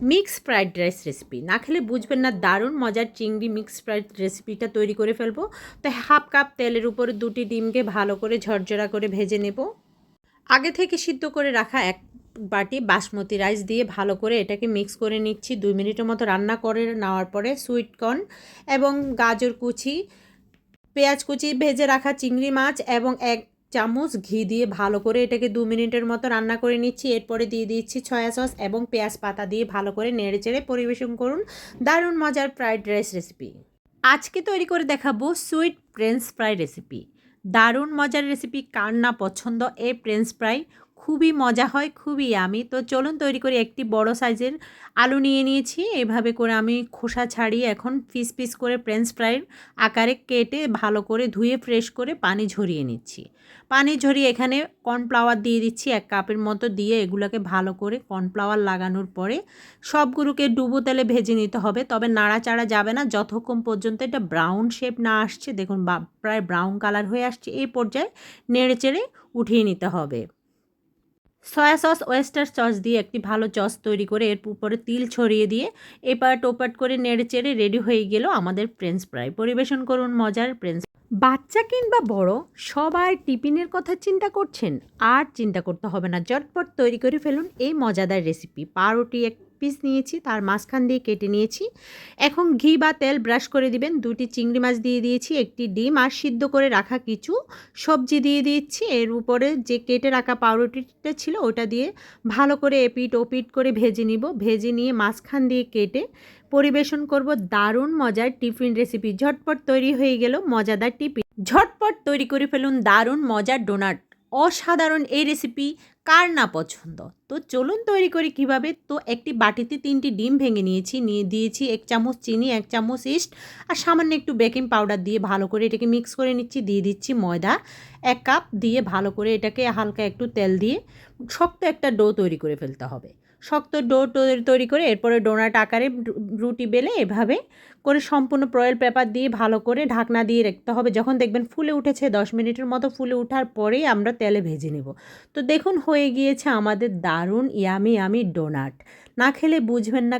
Mix fried rice recipe না খেলে বুঝবেন না, দারুণ মজার চিংড়ি মিক্স ফ্রাইড রেসিপিটা তৈরি করে ফেলব। তো হাফ কাপ তেলের উপরে দুটি ডিমকে ভালো করে ঝরঝরা করে ভেজে নেব। আগে থেকে সিদ্ধ করে রাখা এক বাটি বাসমতি রাইস দিয়ে ভালো করে এটাকে মিক্স করে নিচ্ছি। দুই মিনিটের মতো রান্না করে নেওয়ার পরে সুইট কর্ন এবং গাজর কুচি, পেঁয়াজ কুচি, ভেজে রাখা চিংড়ি মাছ এবং এক চামচ ঘি দিয়ে ভালো করে এটাকে দু মিনিটের মতো রান্না করে নিচ্ছি। এরপরে দিয়ে দিচ্ছি ছয়া সস এবং পেঁয়াজ পাতা দিয়ে ভালো করে নেড়ে চেড়ে পরিবেশন করুন। দারুণ মজার ফ্রাইড রাইস রেসিপি। আজকে তৈরি করে দেখাবো সুইট ফ্রেঞ্চ ফ্রাই রেসিপি। দারুণ মজার রেসিপি, কার না পছন্দ এই ফ্রেঞ্চ ফ্রাই। খুবই মজা হয়, খুবই আমি। তো চলুন তৈরি করি একটি বড় সাইজের আলু নিয়ে নিয়েছি। এভাবে করে আমি খোসা ছাড়িয়ে এখন পিস পিস করে ফ্রেঞ্চ ফ্রাইয়ের আকারে কেটে ভালো করে ধুয়ে ফ্রেশ করে পানি ঝরিয়ে নিচ্ছি। পানি ঝরিয়ে এখানে কর্নফ্লাওয়ার দিয়ে দিচ্ছি, এক কাপের মতো দিয়ে এগুলোকে ভালো করে কর্নফ্লাওয়ার লাগানোর পরে সবগুলোকে ডুবো তেলে ভেজে নিতে হবে। তবে নাড়াচাড়া যাবে না, যতক্ষণ পর্যন্ত এটা ব্রাউন শেপ না আসছে, দেখুন প্রায় ব্রাউন কালার হয়ে আসছে, এই পর্যায়ে নেড়ে চেড়ে উঠিয়ে নিতে হবে। সয়া সস ওয়েস্টার সস দিয়ে একটি ভালো চস তৈরি করে এর উপরে তিল ছড়িয়ে দিয়ে এপাট ওপাট করে নেড়ে চেড়ে রেডি হয়ে গেল আমাদের ফ্রেঞ্চ ফ্রাই পরিবেশন করুন মজার প্রেন্স বাচ্চা কিংবা বড়, সবাই টিফিনের কথা চিন্তা করছেন, আর চিন্তা করতে হবে না। চটপট তৈরি করে ফেলুন এই মজাদার রেসিপি পাউরুটি এক পিস নিয়েছি, তার মাঝখান দিয়ে কেটে নিয়েছি। এখন ঘি বা তেল ব্রাশ করে দিবেন, দুটি চিংড়ি মাছ দিয়ে দিয়েছি, একটি ডিম আর সিদ্ধ করে রাখা কিছু সবজি দিয়ে দিচ্ছি। এর উপরে যে কেটে রাখা পাউরুটিটা ছিল, ওটা দিয়ে ভালো করে এপিট ওপিট করে ভেজে নিব। ভেজে নিয়ে মাঝখান দিয়ে কেটে পরিবেশন করব। দারুণ মজার টিফিন রেসিপি ঝটপট তৈরি হয়ে গেল মজাদার টিফিন। ঝটপট তৈরি করে ফেলুন দারুণ মজার ডোনাট। অসাধারণ এই রেসিপি কার না পছন্দ? তো চলুন তৈরি করি কীভাবে। তো একটি বাটিতে তিনটি ডিম ভেঙে নিয়েছি, নিয়ে দিয়েছি এক চামচ চিনি, এক চামচ ইস্ট, আর সামান্য একটু বেকিং পাউডার দিয়ে ভালো করে এটাকে মিক্স করে নিচ্ছি, দিয়ে দিচ্ছি ময়দা। এক কাপ দিয়ে ভালো করে এটাকে হালকা একটু তেল দিয়ে শক্ত একটা ডো তৈরি করে ফেলতে হবে। শক্ত ডো তৈরি করে এরপরে ডোনাট আকারে রুটি বেলে এভাবে করে সম্পূর্ণ প্রয়েল পেপার দিয়ে ভালো করে ঢাকনা দিয়ে রাখতে হবে। যখন দেখবেন ফুলে উঠেছে, দশ মিনিটের মতো ফুলে ওঠার পরেই আমরা তেলে ভেজে নেব। তো দেখুন হয়ে গিয়েছে আমাদের দারুণ ইয়ামি ইয়ামি ডোনাট। না খেলে বুঝবেন না